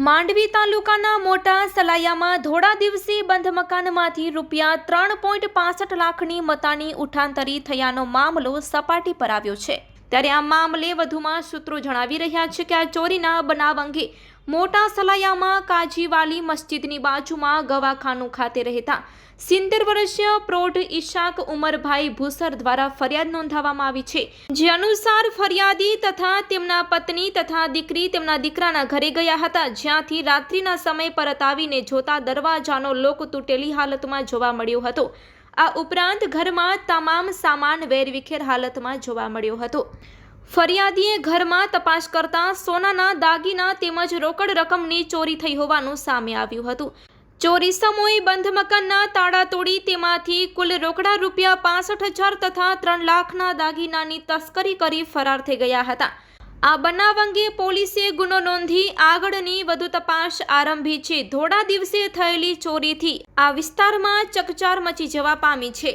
માંડવી તાલુકાના મોટા સલાયામાં ધોળા દિવસી બંધ મકાનમાંથી રૂપિયા ત્રણ પોઈન્ટ પાસઠ લાખની મતાની ઉઠાંતરી થયાનો મામલો સપાટી પર આવ્યો છે. ત્યારે આ મામલે વધુમાં સૂત્રો જણાવી રહ્યા છે કે આ ચોરીના બનાવ અંગે મોટા સલાયામાં કાજીવાલી મસ્જિદની બાજુમાં ગવાખાનું ખાતે રહેતા સિત્તેર વર્ષીય પ્રૌઢ ઈશાક ઉમરભાઈ ભૂસર દ્વારા ફરિયાદ નોંધાવવામાં આવી છે. જે અનુસાર ફરિયાદી તથા તેમના પત્ની તથા દીકરી તેમના દીકરાના ઘરે ગયા હતા, જ્યાંથી રાત્રિના સમય પરત આવીને જોતા દરવાજાનો લોક તૂટેલી હાલતમાં જોવા મળ્યો હતો. આ ઉપરાંત ઘરમાં તમામ સામાન વેરવિખેર હાલતમાં જોવા મળ્યો હતો. ફરિયાદીએ ઘરમાં તપાસ કરતા સોનાના દાગીના તેમજ રોકડ રકમની ચોરી થઈ હોવાનું સામે આવ્યું હતું. ચોરી સમૂહે બંધ મકાનના તાળા તોડી તેમાંથી કુલ રોકડા રૂપિયા પાસઠ હજાર તથા ત્રણ લાખના દાગીનાની તસ્કરી કરી ફરાર થઈ ગયા હતા. આ બનાવ અંગે પોલીસે ગુનો નોંધી આગળની વધુ તપાસ આરંભી છે. ધોળા દિવસે થયેલી ચોરીથી આ વિસ્તારમાં ચકચાર મચી જવા પામી છે.